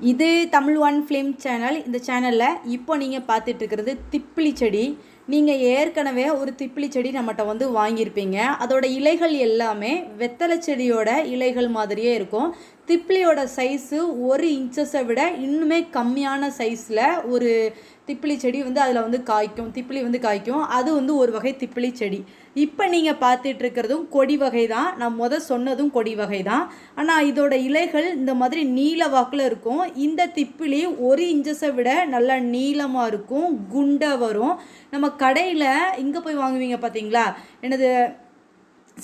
இது Tamil one film channel இந்த சேனலில் இப்போ நீங்கள் பார்த்துட்ருக்கிறது திப்பிலி செடி. நீங்கள் ஏற்கனவே ஒரு திப்பிலி செடி நம்மகிட்ட வந்து வாங்கியிருப்பீங்க. அதோட இலைகள் எல்லாமே வெத்தலை செடியோட இலைகள் மாதிரியே இருக்கும். திப்ளியோட சைஸு ஒரு இன்ச்சஸை விட இன்னுமே கம்மியான சைஸில் ஒரு திப்பிலி செடி வந்து அதில் வந்து காய்க்கும். திப்பிலி வந்து காய்க்கும். அது வந்து ஒரு வகை திப்பிலி செடி. இப்போ நீங்கள் பார்த்துட்டு இருக்கிறதும் கொடி வகை தான். நான் முத சொன்னதும் கொடி வகை தான். ஆனால் இதோட இலைகள் இந்த மாதிரி நீல வாக்கில் இருக்கும். இந்த திப்பிலி ஒரு இன்ச்சஸை விட நல்லா நீளமாக இருக்கும். குண்டாக வரும். நம்ம கடையில் இங்கே போய் வாங்குவீங்க பார்த்தீங்களா? எனது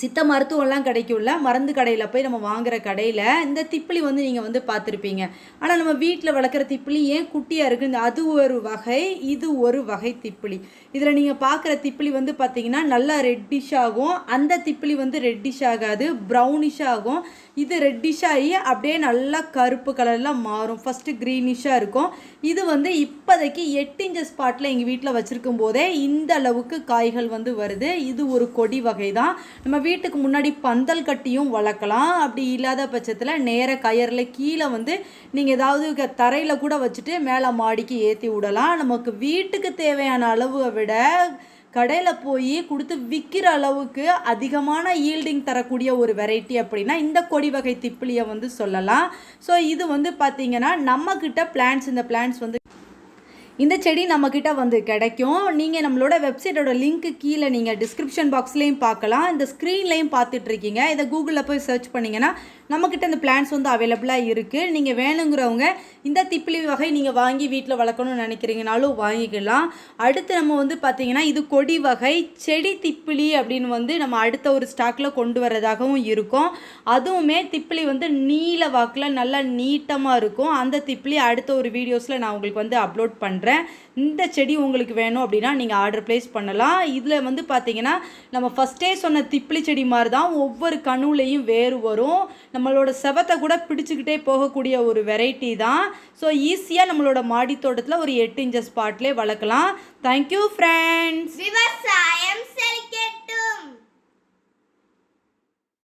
சித்த மருத்துவம்லாம் கிடைக்கும்ல மருந்து கடையில் போய் நம்ம வாங்குற கடையில் இந்த திப்பிலி வந்து நீங்கள் வந்து பார்த்துருப்பீங்க. ஆனால் நம்ம வீட்டில் வளர்க்குற திப்பிலி ஏன் குட்டியாக இருக்குது இந்த அது ஒரு வகை இது ஒரு வகை திப்பிலி. இதில் நீங்கள் பார்க்குற திப்பிலி வந்து பார்த்தீங்கன்னா நல்லா ரெட்டிஷ் ஆகும். அந்த திப்பிலி வந்து ரெட்டிஷ் ஆகாது ப்ரௌனிஷ் ஆகும். இது ரெட்டிஷ் ஆகி அப்படியே நல்லா கருப்பு கலரில் மாறும். ஃபஸ்ட்டு க்ரீனிஷாக இருக்கும். இது வந்து இப்போதைக்கு எட்டு இன்ச்சஸ் ஸ்பாட்டில் எங்கள் வீட்டில் வச்சுருக்கும் போதே இந்த அளவுக்கு காய்கள் வந்து வருது. இது ஒரு கொடி வகை தான் நம்ம வீட்டுக்கு முன்னாடி பந்தல் கட்டியும் வளர்க்கலாம். அப்படி இல்லாத பட்சத்தில் நேர கயரில் கீழே வந்து நீங்கள் ஏதாவது தரையில் கூட வச்சுட்டு மேலே மாடிக்கு ஏற்றி விடலாம். நமக்கு வீட்டுக்கு தேவையான அளவை விட கடையில் போய் கொடுத்து விற்கிற அளவுக்கு அதிகமான ஈல்டிங் தரக்கூடிய ஒரு வெரைட்டி அப்படின்னா இந்த கொடி வகை திப்பிலியை வந்து சொல்லலாம். ஸோ இது வந்து பார்த்தீங்கன்னா நம்மக்கிட்ட பிளான்ஸ் இந்த பிளான்ஸ் வந்து இந்த செடி நம்மக்கிட்ட வந்து கிடைக்கும். நீங்கள் நம்மளோட வெப்சைட்டோட லிங்க்கு கீழே நீங்கள் டிஸ்கிரிப்ஷன் பாக்ஸ்லேயும் பார்க்கலாம். இந்த ஸ்க்ரீன்லேயும் பார்த்துட்ருக்கீங்க. இதை கூகுளில் போய் சர்ச் பண்ணிங்கன்னா நம்மக்கிட்ட இந்த பிளான்ஸ் வந்து அவைலபிளாக இருக்குது நீங்கள் வேணுங்கிறவங்க இந்த திப்பிலி வகை நீங்கள் வாங்கி வீட்டில் வளர்க்கணும்னு நினைக்கிறீங்கனாலும் வாங்கிக்கலாம். அடுத்து நம்ம வந்து பார்த்தீங்கன்னா இது கொடி வகை செடி திப்பிலி அப்படின்னு வந்து நம்ம அடுத்த ஒரு ஸ்டாக்கில் கொண்டு வரதாகவும் இருக்கும். அதுவுமே திப்பிலி வந்து நீல வாக்கில் நல்லா நீட்டமாக இருக்கும். அந்த திப்பிலி அடுத்த ஒரு வீடியோஸில் நான் உங்களுக்கு வந்து அப்லோட் பண்ணுறேன் இந்த செடி உங்களுக்கு வேணும் அப்படின்னா நீங்கள் ஆர்டர் ப்ளேஸ் பண்ணலாம். இதில் வந்து பார்த்தீங்கன்னா நம்ம ஃபஸ்ட்டே சொன்ன திப்பிலி செடி மாதிரி தான் ஒவ்வொரு கணுலையும் வேறு வரும். நம்மளோட செவத்தை கூட பிடிச்சிக்கிட்டே போகக்கூடிய ஒரு வெரைட்டி தான். ஸோ ஈஸியாக நம்மளோட மாடி தோட்டத்தில் ஒரு எட்டு இன்ச்சஸ் ஸ்பாட்லேயே வளர்க்கலாம். தேங்க்யூ ஃப்ரெண்ட்ஸ் விவசாய